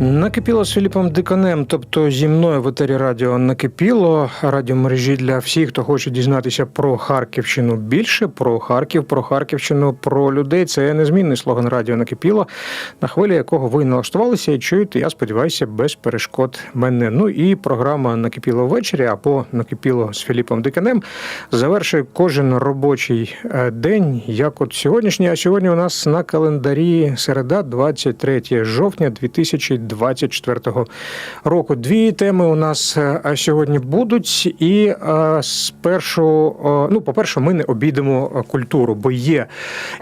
Накипіло з Філіпом Диканем, тобто зі мною в етері радіо накипіло радіомережі для всіх, хто хоче дізнатися про Харківщину більше, про Харків, про Харківщину, про людей. Це незмінний слоган Радіо Накипіло, на хвилі якого ви налаштувалися і чуєте, я сподіваюся, без перешкод мене. Ну і програма Накипіло ввечері або Накипіло з Філіпом Диканем завершує кожен робочий е, день, як от сьогоднішній. А сьогодні у нас на календарі середа, 23 жовтня 2020 2024 року. Дві теми у нас е, сьогодні будуть. І е, спершу, е, ну, по-перше, ми не обійдемо культуру, бо є,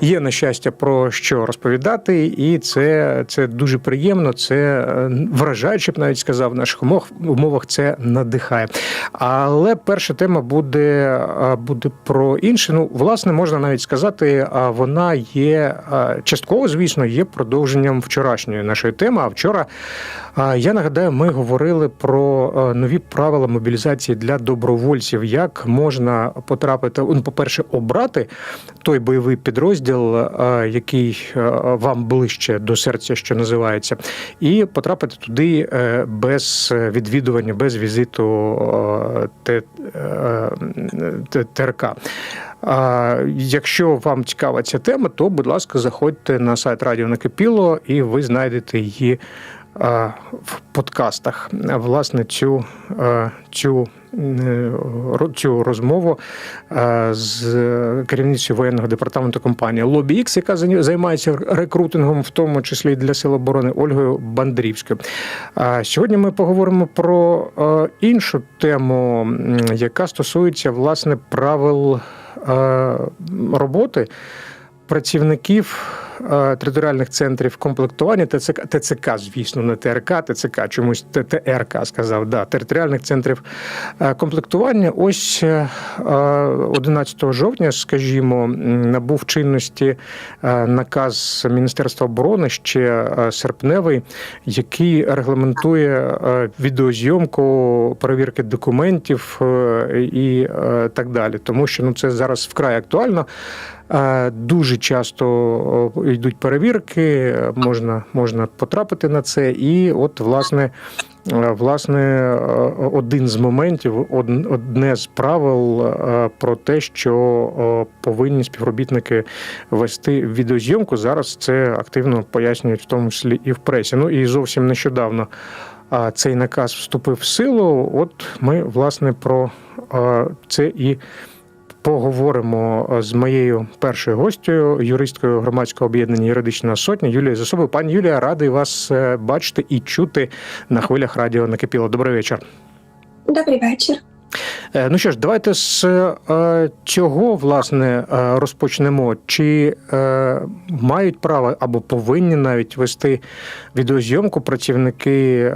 є на щастя про що розповідати, і це, це дуже приємно. Це вражаюче, б навіть сказав, в наших умовах, умовах це надихає. Але перша тема буде, буде про інше. Ну, власне, можна навіть сказати, вона є частково, звісно, є продовженням вчорашньої нашої теми. А вчора я нагадаю, ми говорили про нові правила мобілізації для добровольців. Як можна потрапити, ну, по-перше, обрати той бойовий підрозділ, який вам ближче до серця, що називається, і потрапити туди е, без відвідування, без візиту ТРК. Якщо вам цікава ця тема, то будь ласка, заходьте на сайт Радіо Накипіло і ви знайдете її в подкастах. Власне, цю цю, цю розмову з керівницею воєнного департаменту компанії LobbyX, яка займається рекрутингом, в тому числі для Сил оборони Ольгою Бандрівською. Сьогодні ми поговоримо про іншу тему, яка стосується власне правил роботи працівників. Е, територіальних центрів комплектування ТЦК, ТЦК, звісно, не ТРК, ТЦК, чомусь ТРК сказав, да, територіальних центрів е, комплектування. Ось 11 е, жовтня, скажімо, набув чинності наказ Міністерства оборони ще серпневий, який регламентує відеозйомку, перевірки документів і так далі. Тому що ну це зараз вкрай актуально. Дуже часто йдуть перевірки, можна можна потрапити на це. І от, власне, власне, один з моментів, одне з правил про те, що повинні співробітники вести відеозйомку. Зараз це активно пояснюють, в тому числі і в пресі. Ну і зовсім нещодавно. Цей наказ вступив в силу. От ми власне про це і поговоримо з моєю першою гостю, юристкою громадського об'єднання Юридична сотня Юлією Засобою. Пані Юлія, радий вас е, бачити і чути на хвилях радіо накипіло. Добрий вечір. Добрий вечір. Е, ну що ж, давайте з е, цього власне розпочнемо. Чи мають право або повинні навіть вести відеозйомку працівники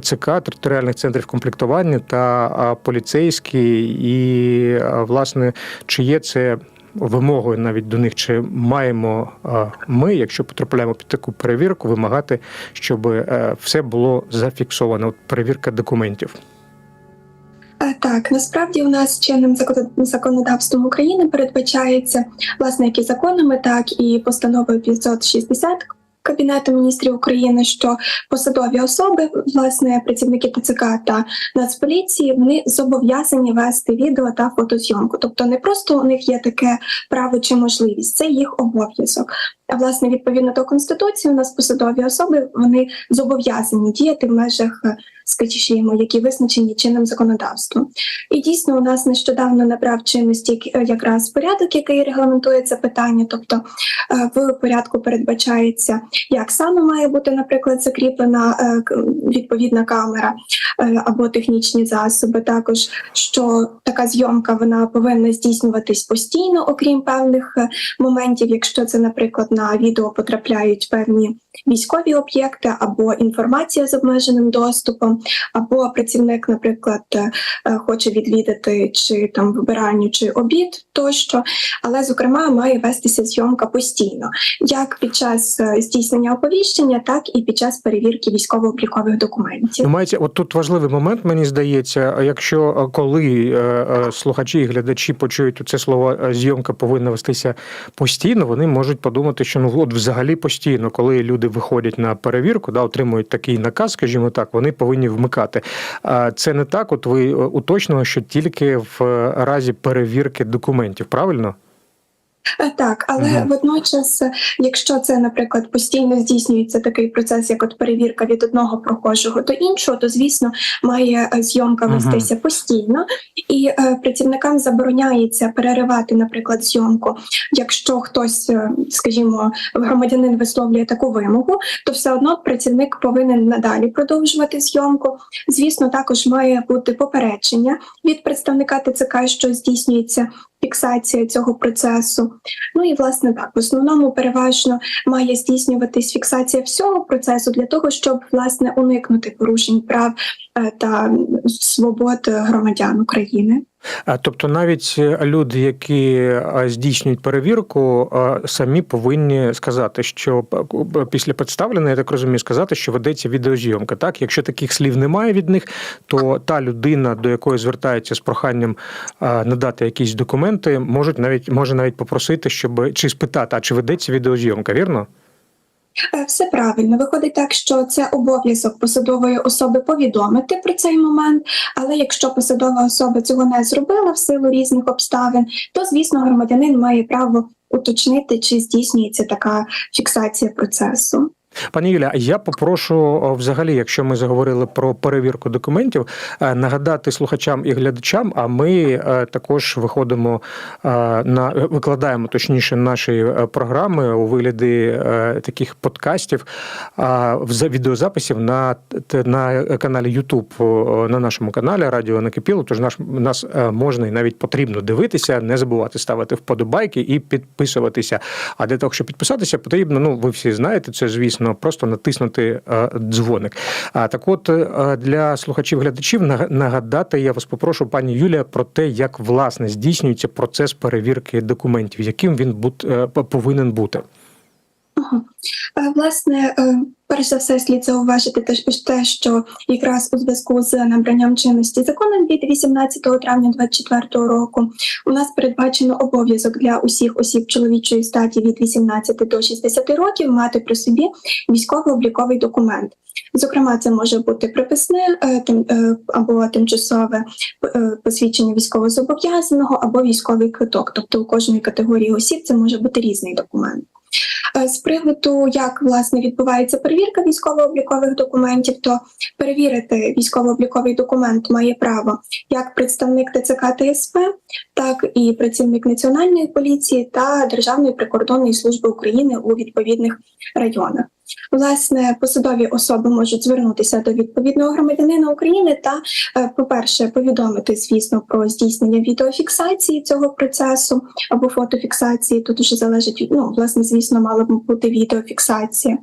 ТЦК, територіальних центрів комплектування та поліцейські, і власне чи є це вимогою навіть до них, чи маємо ми, якщо потрапляємо під таку перевірку, вимагати, щоб е, все було зафіксовано. От перевірка документів. Е, так, насправді у нас чинним законодавством України передбачається власне як і законами, так і постановою 560 Кабінету міністрів України, що посадові особи, власне, працівники ТЦК та Нацполіції, вони зобов'язані вести відео та фотозйомку. Тобто, не просто у них є таке право чи можливість, це їх обов'язок. А власне, відповідно до конституції, у нас посадові особи вони зобов'язані діяти в межах скажімо, які визначені чинним законодавством. І дійсно, у нас нещодавно набрав чинності якраз порядок, який регламентує це питання. Тобто е, в порядку передбачається, як саме має бути, наприклад, закріплена е, відповідна камера е, або технічні засоби. Також що така зйомка вона повинна здійснюватись постійно, окрім певних моментів, якщо це, наприклад, на відео потрапляють певні військові об'єкти або інформація з обмеженим доступом. Або працівник, наприклад, е, хоче відвідати чи там вибиральню, чи обід тощо, але зокрема має вестися зйомка постійно, як під час е, здійснення оповіщення, так і під час перевірки військово-облікових документів. Ну, мається, от тут важливий момент, мені здається, якщо е, коли слухачі і глядачі почують це слово зйомка повинна вестися постійно, вони можуть подумати, що ну от взагалі постійно, коли люди виходять на перевірку, да, отримують такий наказ, скажімо так, вони повинні вмикати. А це не так. От ви е, уточнили, що тільки в е, разі перевірки документів, правильно? Е, Так, але Мгм. водночас, е, якщо це, наприклад, постійно здійснюється такий процес, як от перевірка від одного прохожого до іншого, то звісно має е, зйомка Мгм. вестися постійно, і е, працівникам забороняється переривати, наприклад, зйомку. Якщо хтось, скажімо, громадянин висловлює таку вимогу, то все одно працівник повинен надалі продовжувати зйомку. Звісно, також має бути попередження від представника ТЦК, що здійснюється фіксація цього процесу. Ну і власне так, в основному переважно має здійснюватись фіксація всього процесу для того, щоб власне уникнути порушень прав е, та свобод громадян України. Тобто навіть е, люди, які е, здійснюють перевірку, е, самі повинні сказати, що п- після представлення, я так розумію, сказати, що ведеться відеозйомка. Так, якщо таких слів немає від них, то та людина, до якої звертаються з проханням е, надати якісь документи, можуть навіть може навіть попросити, щоб чи спитати, а чи ведеться відеозйомка, вірно? Е, Все правильно виходить так, що це обов'язок посадової особи повідомити про цей момент. Але якщо посадова особа цього не зробила в силу різних обставин, то звісно громадянин має право уточнити, чи здійснюється така фіксація процесу. Пані Юля, я попрошу взагалі, якщо ми заговорили про перевірку документів, е, нагадати слухачам і глядачам. А ми е, також виходимо е, на викладаємо точніше наші програми у вигляді таких подкастів, відеозаписів на на каналі YouTube, на нашому каналі Радіо Накипіло. Тож наш нас можна і навіть потрібно дивитися, не забувати ставити вподобайки і підписуватися. А для того, щоб підписатися, потрібно, ну ви всі знаєте, це звісно, просто натиснути е, дзвоник. А так, от е, для слухачів-глядачів нага- нагадати, я вас попрошу, пані Юлія, про те, як власне здійснюється процес перевірки документів, яким він е, повинен бути. Е, Власне, е, перш за все, слід зауважити те, що- якраз у зв'язку з набранням чинності законом від 18 травня 2024 року у нас передбачено обов'язок для усіх осіб чоловічої статі від 18 до 60 років мати при собі військово-обліковий документ. Зокрема, це може бути приписне е, або тимчасове посвідчення військовозобов'язаного, або військовий квиток. Тобто у кожної категорії осіб це може бути різний документ. Е, З приводу, як власне відбувається перевірка військово-облікових документів, то перевірити військово-обліковий документ має право як представник ТЦК ТСП, так і працівник національної поліції та Державної прикордонної служби України у відповідних районах. Власне, посадові особи можуть звернутися до відповідного громадянина України та, е, по-перше, повідомити, звісно, про здійснення відеофіксації цього процесу або фотофіксації. Тут уже залежить ну, власне, звісно, бути відеофіксація.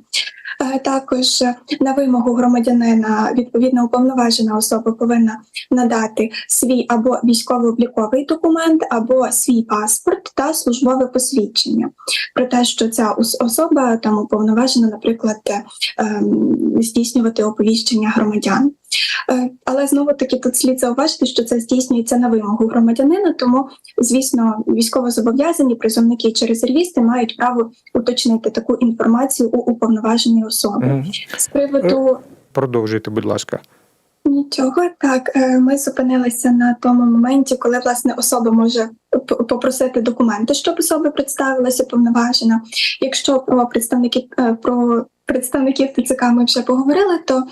Е, Також е, на вимогу громадянина відповідно уповноважена особа повинна надати свій або військово-обліковий документ, або свій паспорт та службове посвідчення про те, що ця особа там уповноважена, наприклад, е, ем, здійснювати оповіщення громадян. Е, Але знову таки тут слід зауважити, що це здійснюється на вимогу громадянина, тому звісно, військовозобов'язані призовники чи резервісти мають право уточнити таку інформацію у уповноваженої особи. З приводу Продовжуйте, будь ласка. Нічого так, е, ми зупинилися на тому моменті, коли власне особа може попросити документи, щоб особа представилася повноважена. Якщо про представників е, про представників ТЦК ми вже поговорили, то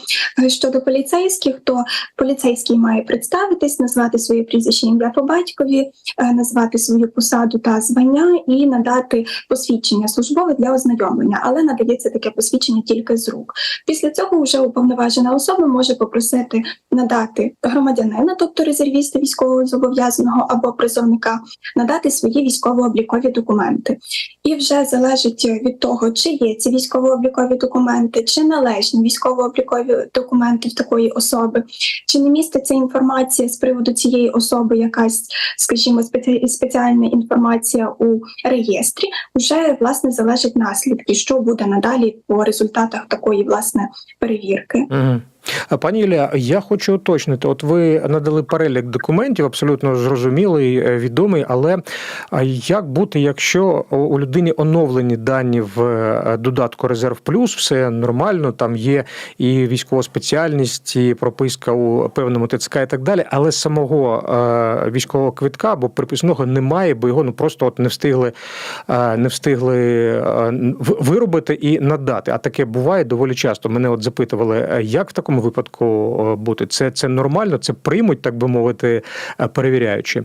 е, щодо поліцейських, то поліцейський має представитись, назвати своє прізвище ім'я по батькові, е, назвати свою посаду та звання і надати посвідчення службове для ознайомлення, але надається таке посвідчення тільки з рук. Після цього вже уповноважена особа може попросити надати громадянина, тобто резервіста військового зобов'язаного або призовника надати свої військово-облікові документи. І вже залежить від того, чи є ці військово-облікові документи, чи належні військово-облікові документи в такої особи, чи не міститься інформація з приводу цієї особи, якась, скажімо, спеці- спеціальна інформація у реєстрі, вже власне залежить наслідки, що буде надалі по результатах такої власне перевірки. Угу. Пані Юлія, я хочу уточнити: от ви надали перелік документів, абсолютно зрозумілий, е, відомий, але як бути, якщо у- людині оновлені дані в е, додатку Резерв Плюс, все нормально, там є і військова спеціальність, і прописка у певному ТЦК і так далі, але самого е, військового квитка або приписного немає, бо його ну просто от не встигли, не встигли виробити і надати. А таке буває доволі часто. Мене от запитували, як в такому випадку е, бути? Це, це нормально, це приймуть, так би мовити, е, перевіряючи.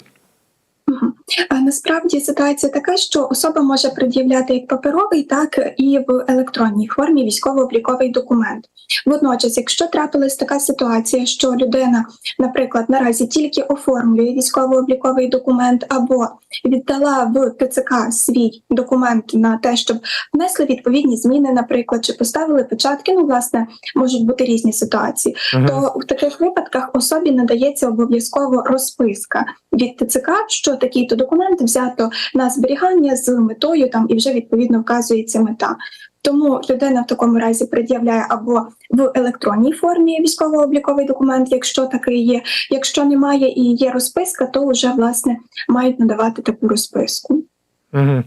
А насправді ситуація така, що особа може пред'являти як паперовий, так і в електронній формі військово-обліковий документ. Водночас, якщо трапилась така ситуація, що людина, наприклад, наразі тільки оформлює військово-обліковий документ або віддала в ТЦК свій документ на те, щоб внесли відповідні зміни, наприклад, чи поставили печатки, ну власне можуть бути різні ситуації Мгм. то в таких випадках особі надається обов'язково розписка від ТЦК, що такий-то документ взято на зберігання з метою там і вже відповідно вказується мета. Тому людина в такому разі пред'являє або в електронній формі військово-обліковий документ, якщо такий є. Якщо немає і є розписка, то вже власне мають надавати таку розписку. Угу.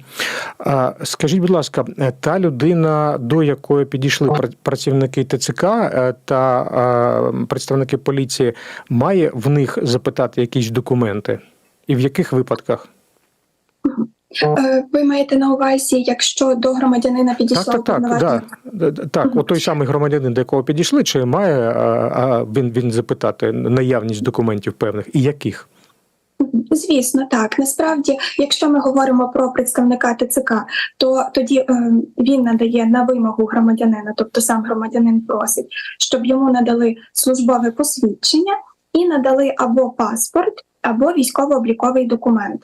А, скажіть, будь ласка, та людина, до якої підійшли працівники ТЦК е, та е, представники поліції, має в них запитати якісь документи? І в яких випадках? Е, Ви маєте на увазі, якщо до громадянина підійшло Так, так, так, да. Так. Мгм. От той самий громадянин, до якого підійшли, чи має е, а, він, він запитати наявність документів певних і яких? Звісно, так. Насправді, якщо ми говоримо про представника ТЦК, то тоді е, він надає на вимогу громадянина, тобто сам громадянин просить, щоб йому надали службове посвідчення і надали або паспорт, або військово-обліковий документ.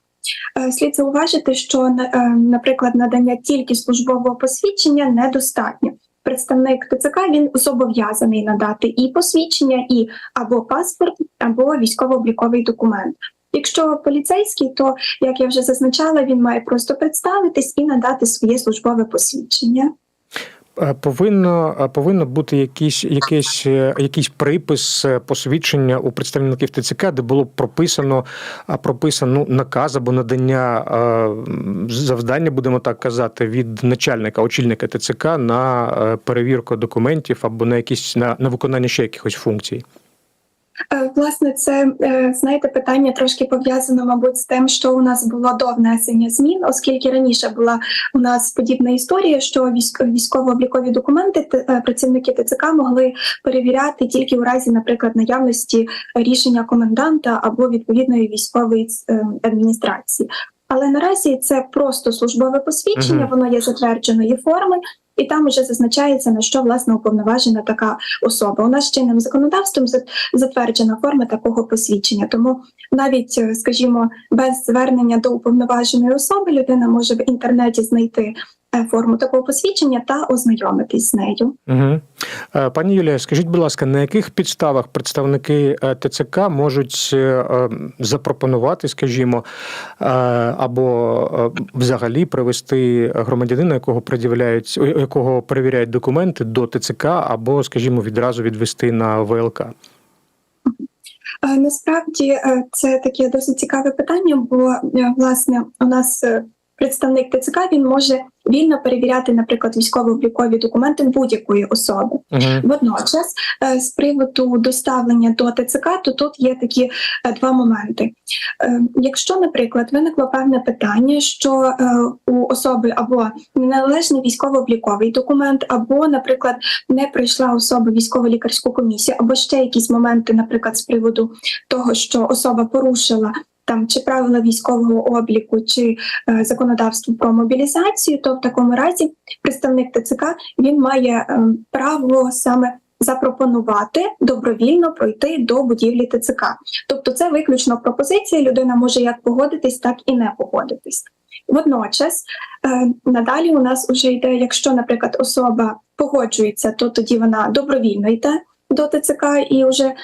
Е, Слід зауважити, що е, наприклад, надання тільки службового посвідчення недостатньо. Представник ТЦК він зобов'язаний надати і посвідчення, і або паспорт, або військово-обліковий документ. Якщо поліцейський, то як я вже зазначала, він має просто представитись і надати своє службове посвідчення. Повинно, повинно бути якийсь, якийсь, е, якийсь припис е, посвідчення у представників ТЦК, де було прописано, прописано наказ або надання завдання, будемо так казати, від начальника, очільника ТЦК на е, перевірку документів або на якісь на, на виконання ще якихось функцій. Е, Власне, це е, знаєте, питання трошки пов'язано, мабуть, з тим, що у нас було до внесення змін, оскільки раніше була у нас подібна історія, що військ- військово-облікові документи е, працівники ТЦК могли перевіряти тільки у разі, наприклад, наявності рішення коменданта або відповідної військової адміністрації. Але наразі це просто службове посвідчення, воно є затвердженої форми, і там вже зазначається на що власне уповноважена така особа. У нас чинним законодавством затверджена форма такого посвідчення. Тому навіть, е, скажімо, без звернення до уповноваженої особи людина може в інтернеті знайти е, форму такого посвідчення та ознайомитись з нею. Угу. Пані Юлія, скажіть, будь ласка, на яких підставах представники ТЦК можуть е, е, запропонувати, скажімо, або взагалі привести громадянина, якого пред'являють, якого перевіряють документи до ТЦК, або, скажімо, відразу відвести на ВЛК? Е, Насправді е, це таке досить цікаве питання, бо е, власне у нас представник ТЦК він може вільно перевіряти, наприклад, військово-облікові документи будь-якої особи. Угу. Водночас, е, з приводу доставлення до ТЦК, то тут є такі е, два моменти. Е, Якщо, наприклад, виникло певне питання, що у особи або неналежний військово-обліковий документ, або, наприклад, не прийшла особа військово-лікарську комісію, або ще якісь моменти, наприклад, з приводу того, що особа порушила. Там чи правила військового обліку, чи е, законодавство про мобілізацію, то в такому разі представник ТЦК він має е, право саме запропонувати добровільно пройти до будівлі ТЦК. Тобто, це виключно пропозиція. Людина може як погодитись, так і не погодитись. Водночас, е, надалі у нас вже йде, якщо, наприклад, особа погоджується, то тоді вона добровільно йде до ТЦК і вже, е,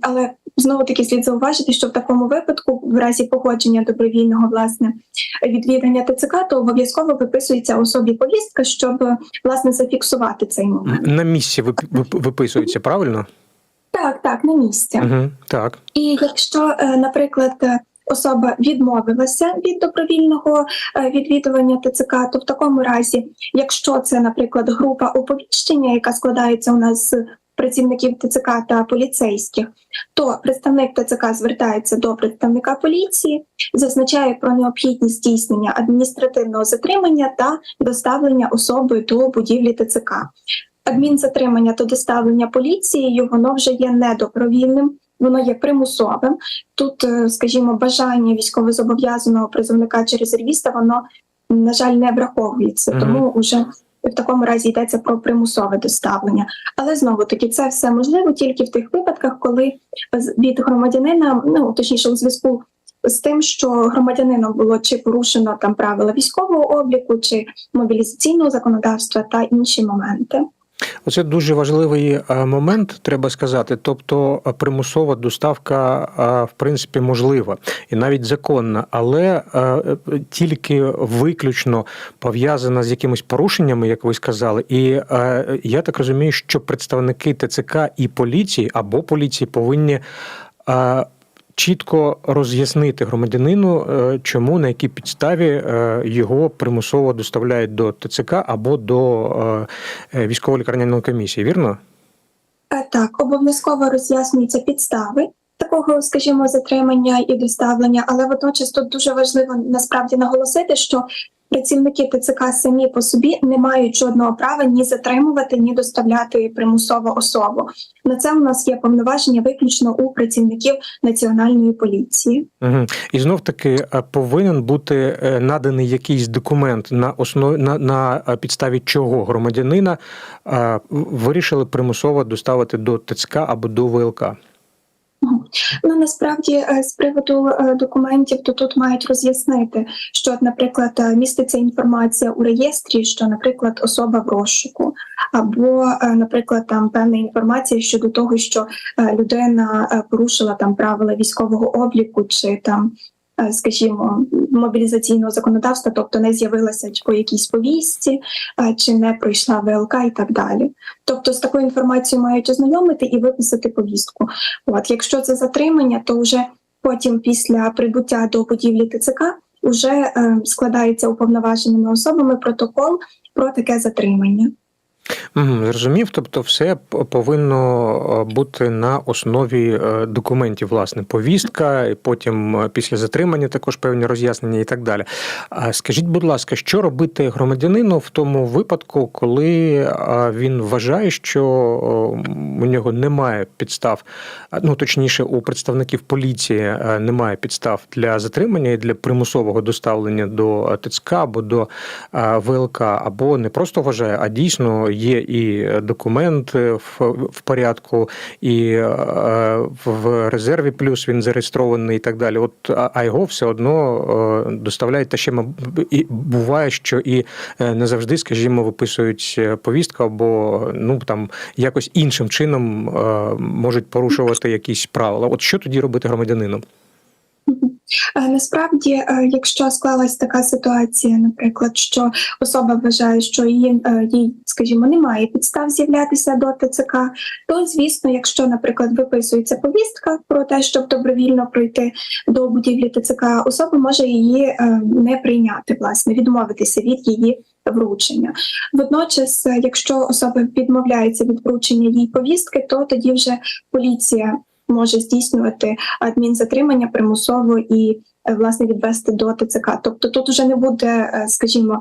але знову таки слід зауважити, що в такому випадку, в разі погодження добровільного власне відвідання ТЦК, то обов'язково виписується особі повістка, щоб власне зафіксувати цей момент. На місці вип- вип- виписується, правильно? Так, так, на місці. Угу, так. І якщо, е, наприклад, особа відмовилася від добровільного е, відвідування ТЦК, то в такому разі, якщо це, наприклад, група оповіщення, яка складається у нас з працівників ТЦК та поліцейських, то представник ТЦК звертається до представника поліції, зазначає про необхідність здійснення адміністративного затримання та доставлення особи до будівлі ТЦК. Адмінзатримання та доставлення поліцією воно вже є недобровільним, воно є примусовим. Тут, е, скажімо, бажання військовозобов'язаного призовника чи резервіста, воно на жаль не враховується, тому вже в такому разі йдеться про примусове доставлення. Але знову таки це все можливо тільки в тих випадках, коли від громадянина, ну точніше, у зв'язку з тим, що громадянином було чи порушено там правила військового обліку, чи мобілізаційного законодавства та інші моменти. Оце дуже важливий е, момент, треба сказати. Тобто е, примусова доставка е, в принципі можлива і навіть законна, але тільки виключно пов'язана з якимись порушеннями, як ви сказали. І я так розумію, що представники ТЦК і поліції або поліції повинні. Чітко роз'яснити громадянину, е, чому на якій підставі е, його примусово доставляють до ТЦК або до е, військово-лікарняної комісії, вірно? Так, обов'язково роз'яснюються підстави такого, скажімо, затримання і доставлення, але водночас тут дуже важливо насправді наголосити, що працівники ТЦК самі по собі не мають жодного права ні затримувати, ні доставляти примусово особу. На це у нас є повноваження виключно у працівників національної поліції. Угу. І знов таки е, повинен бути е, наданий якийсь документ на основі на, на е, підставі чого громадянина вирішили примусово доставити до ТЦК або до ВЛК. Ну насправді е, з приводу е, документів, то тут мають роз'яснити, що, наприклад, е, міститься інформація у реєстрі, що, наприклад, особа в розшуку, або, наприклад, там певна інформація щодо того, що людина порушила там правила військового обліку, чи там. Е, Скажімо, мобілізаційного законодавства, тобто не з'явилася по якійсь повістці, е, чи не пройшла ВЛК і так далі. Тобто з такою інформацією мають ознайомити і виписати повістку. От, якщо це затримання, то вже потім, після прибуття до будівлі ТЦК, вже е, складається уповноваженими особами протокол про таке затримання. Зрозумів, тобто все повинно е, бути на основі е, документів, власне, повістка, і потім е, після затримання також певні роз'яснення і так далі. Скажіть, будь ласка, що робити громадянину в тому випадку, коли він вважає, що у нього немає підстав, ну точніше, у представників поліції немає підстав для затримання і для примусового доставлення до ТЦК або до ВЛК, або не просто вважає, а дійсно є і документ в, порядку, і е, в резерві плюс він зареєстрований і так далі. От а його все одно е, доставляють та ще і буває, що і е, не завжди, скажімо, виписують повістку, або ну там якось іншим чином можуть порушувати якісь правила. От що тоді робити громадянину? Е, Насправді, е, якщо склалась така ситуація, наприклад, що особа вважає, що її, е, їй, скажімо, немає підстав з'являтися до ТЦК, то звісно, якщо, наприклад, виписується повістка про те, щоб добровільно пройти до будівлі ТЦК, особа може її не прийняти, власне, відмовитися від її вручення. Водночас, якщо особа відмовляється від вручення їй повістки, то тоді вже поліція може здійснювати адмінзатримання примусово і е, власне відвести до ТЦК. Тобто тут вже не буде, е, скажімо.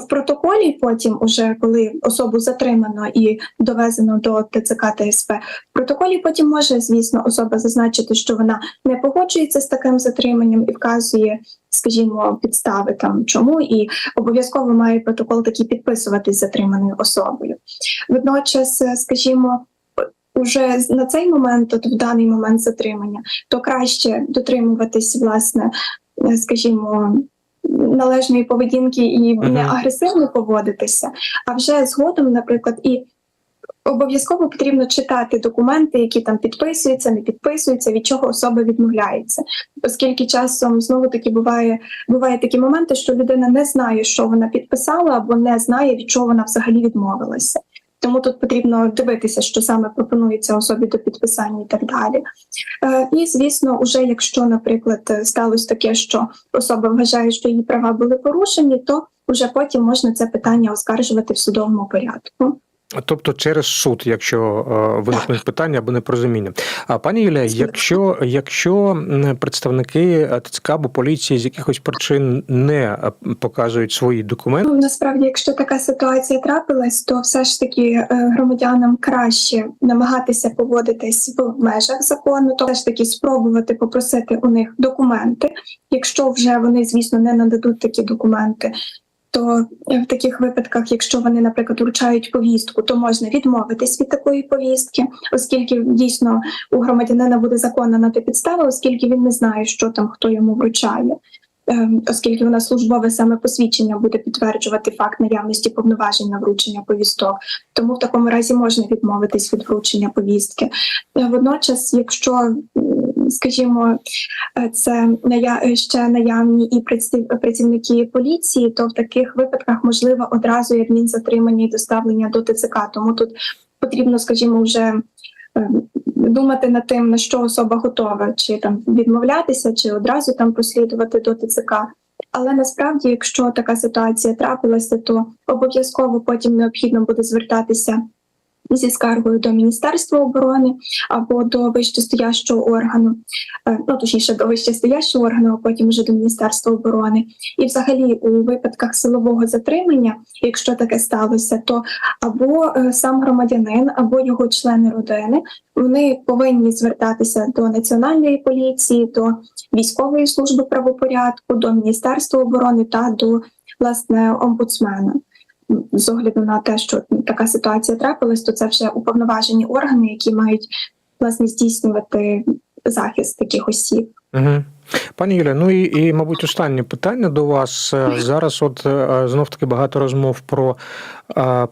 В протоколі потім, уже коли особу затримано і довезено до ТЦК ТСП, в протоколі потім може, звісно, особа зазначити, що вона не погоджується з таким затриманням і вказує, скажімо, підстави там чому, і обов'язково має протокол такий підписуватись затриманою особою. Водночас, е, скажімо, уже на цей момент, от в даний момент затримання, то краще дотримуватись, власне, е, скажімо. Належної поведінки і не агресивно поводитися, а вже згодом, наприклад, і обов'язково потрібно читати документи, які там підписуються, не підписуються, від чого особа відмовляється. Оскільки часом знову таки буває, буває такі моменти, що людина не знає, що вона підписала, або не знає, від чого вона взагалі відмовилася. Тому тут потрібно дивитися, що саме пропонується особі до підписання і так далі. Е, І звісно, уже якщо, наприклад, сталося таке, що особа вважає, що її права були порушені, то вже потім можна це питання оскаржувати в судовому порядку. Тобто через суд, якщо е, виникнуть питання або непорозуміння. А пані Юлія, якщо, якщо представники е, ТЦК або поліції з якихось причин не е, показують свої документи, Ну, насправді, якщо така ситуація трапилась, то все ж таки громадянам краще намагатися поводитись в межах закону, то все ж таки спробувати попросити у них документи. Якщо вже вони, звісно, не нададуть такі документи. То е, в таких випадках, якщо вони, наприклад, вручають повістку, то можна відмовитись від такої повістки, оскільки дійсно у громадянина буде законна на те підстава, оскільки він не знає, що там хто йому вручає. Ем, оскільки вона службове саме посвідчення буде підтверджувати факт наявності повноважень на вручення повісток. Тому в такому разі можна відмовитись від вручення повістки. Е, Водночас, якщо, скажімо, е, це ще наявні і працівники поліції, то в таких випадках можливо одразу і адмінзатримання і доставлення до ТЦК. Тому тут потрібно, скажімо, вже е, думати над тим, на що особа готова, чи там відмовлятися, чи одразу там прослідувати до ТЦК. Але насправді, якщо така ситуація трапилася, то обов'язково потім необхідно буде звертатися зі скаргою до Міністерства оборони або до вищестоящого органу, е, ну точніше до вищестоящого органу, а потім вже до Міністерства оборони. І, взагалі, у випадках силового затримання, якщо таке сталося, то або е, сам громадянин, або його члени родини вони повинні звертатися до національної поліції, до військової служби правопорядку, до Міністерства оборони та до власне омбудсмена. З огляду на те, що така ситуація трапилась, то це вже уповноважені органи, які мають власне здійснювати захист таких осіб. Угу. Пані Юля, ну і, і мабуть, останнє питання до вас. Е, Зараз, от знов таки багато розмов про, е,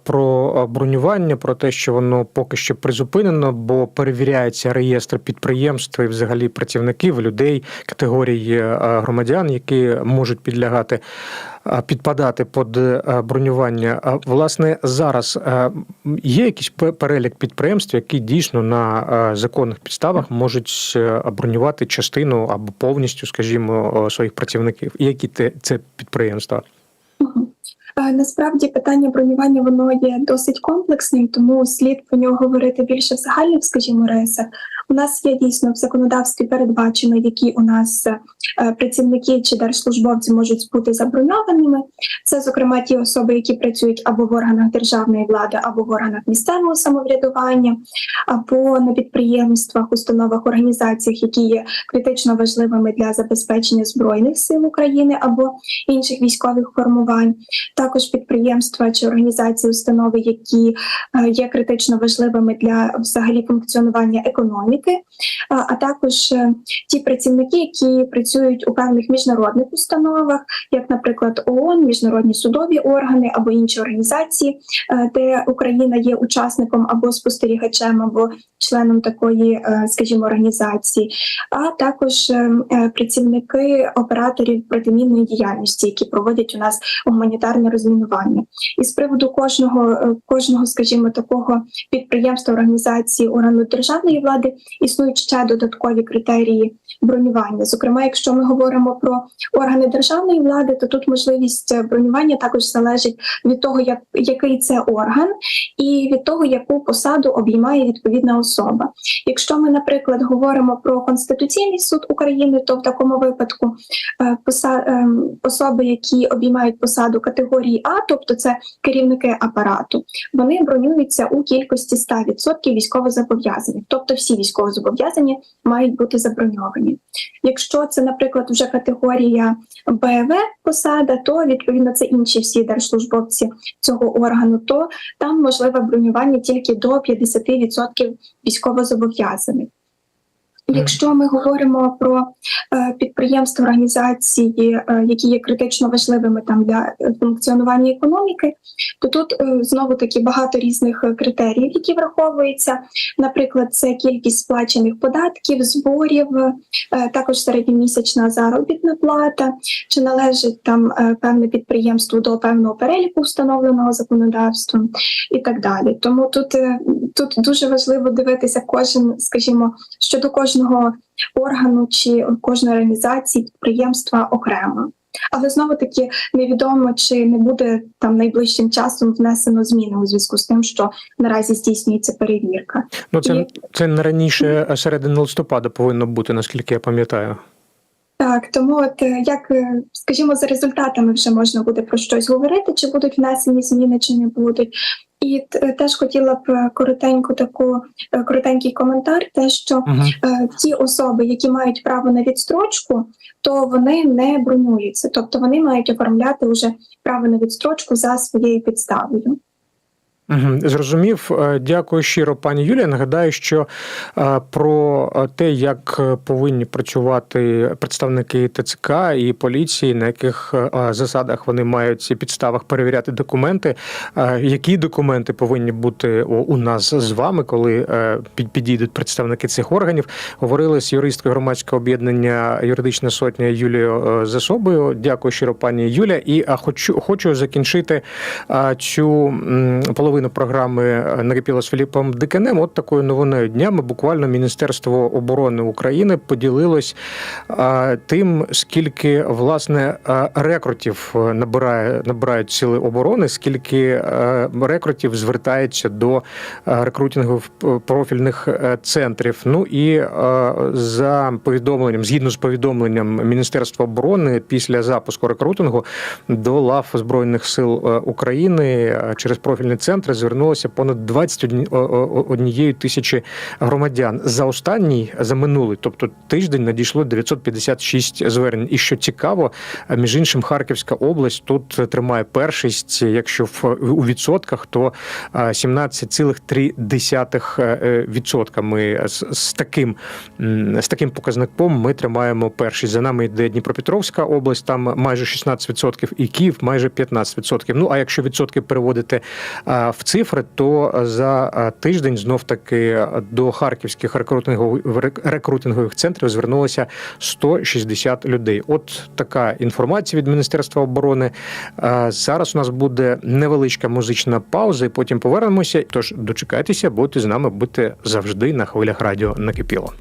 про бронювання, про те, що воно поки що призупинено, бо перевіряється реєстр підприємств і взагалі працівників, людей, категорій е, громадян, які можуть підлягати. Підпадати під е, бронювання. Власне зараз е, є якийсь перелік підприємств, які дійсно на законних підставах можуть бронювати частину або повністю, скажімо, своїх працівників. І які це підприємства? Е, Насправді питання бронювання воно є досить комплексним, тому слід про нього говорити більше в загальних, скажімо, рейсах. У нас є дійсно в законодавстві передбачено, які у нас е, працівники чи держслужбовці можуть бути заброньованими. Це, зокрема, ті особи, які працюють або в органах державної влади, або в органах місцевого самоврядування, або на підприємствах, установах, організаціях, які є критично важливими для забезпечення збройних сил України або інших військових формувань також підприємства чи організації, установи, які е, є критично важливими для взагалі функціонування економіки, а, також е, ті працівники, які працюють у певних міжнародних установах, як, наприклад, ООН, міжнародні судові органи або інші організації, е, де Україна є учасником або спостерігачем, або членом такої, скажімо, організації, а також працівники операторів протимінної діяльності, які проводять у нас гуманітарне розмінування. І з приводу кожного, е, кожного, скажімо, такого підприємства, організації органу державної влади існують ще додаткові критерії бронювання. Зокрема, якщо ми говоримо про органи державної влади, то тут можливість е, бронювання також залежить від того, як який це орган, і від того, яку посаду обіймає відповідна особа. Якщо ми, наприклад, говоримо про конституційний суд України, то в такому випадку е, поса- ем, особи, які обіймають посаду категорії А, тобто це керівники апарату, вони бронюються у кількості 100% військовозобов'язаних, тобто всі військовозобов'язані мають бути заброньовані. Якщо це, наприклад, вже категорія БВ посада, то відповідно це інші всі держслужбовці цього органу, то там можливе бронювання тільки до 50% військовозобов'язаних. Якщо ми говоримо про е, підприємства, організації, е, які є критично важливими там для е, функціонування економіки, то тут знову таки багато різних критеріїв, які враховуються. Наприклад, це кількість сплачених податків, зборів, також середньомісячна заробітна плата, чи належить там певне підприємство до певного переліку, встановленого законодавством, і так далі. Тому тут, тут дуже важливо дивитися кожен, скажімо, щодо кожного органу чи кожної організації підприємства окремо. Але знову таки невідомо, чи не буде там найближчим часом внесено зміни у зв'язку з тим, що наразі здійснюється перевірка. Ну це, І- це не раніше середини листопада повинно бути, наскільки я пам'ятаю. Так, тому от е, як е, скажімо, за результатами вже можна буде про щось говорити, чи будуть внесені зміни, чи не будуть. І теж хотіла б е, коротеньку таку е, коротенький коментар, те, що Угу. е, ті особи, які мають право на відстрочку, то вони не бронюються, тобто вони мають оформляти вже право на відстрочку за своєю підставою. Зрозумів. Е, Дякую щиро, пані Юлія. Нагадаю, що е, про е, те, як повинні працювати представники ТЦК і поліції, на яких засадах вони мають ці підставах перевіряти документи, які документи повинні бути у нас з вами, коли під- підійдуть представники цих органів, говорили з юристкою громадського об'єднання Юридична сотня Юлією Засобою. Дякую щиро, пані Юля. І хочу хочу закінчити цю м, половину програми е, накипіло з Філіпом Диканем. От такою новиною днями буквально Міністерство оборони України поділилось тим, скільки власне а, рекрутів е, набирає набирають сили оборони, скільки е, рекрутів звертається до е, рекрутингових профільних е, центрів. Ну і е, за повідомленням, згідно з повідомленням Міністерства оборони, після запуску рекрутингу до лав Збройних сил е, України е, через профільні центри звернулося понад 21 о- о- однієї тисячі громадян. За останній, за минулий, тобто тиждень, надійшло 956 звернень. І що цікаво, е, між іншим, Харківська область тут тримає першість. Якщо в у відсотках, то е, 17,3% е, відсотка. Ми з, таким з таким показником ми тримаємо першість. За нами йде Дніпропетровська область, там майже 16%, і Київ майже 15%. Ну а якщо відсотки переводити а, в цифри, то за тиждень знов таки до харківських рекрутингових рекрутингових центрів звернулося 160 людей. От така інформація від Міністерства оборони. Зараз у нас буде невеличка музична пауза, і потім повернемося. Тож дочекайтеся, будьте з нами, будьте завжди на хвилях радіо накипіло.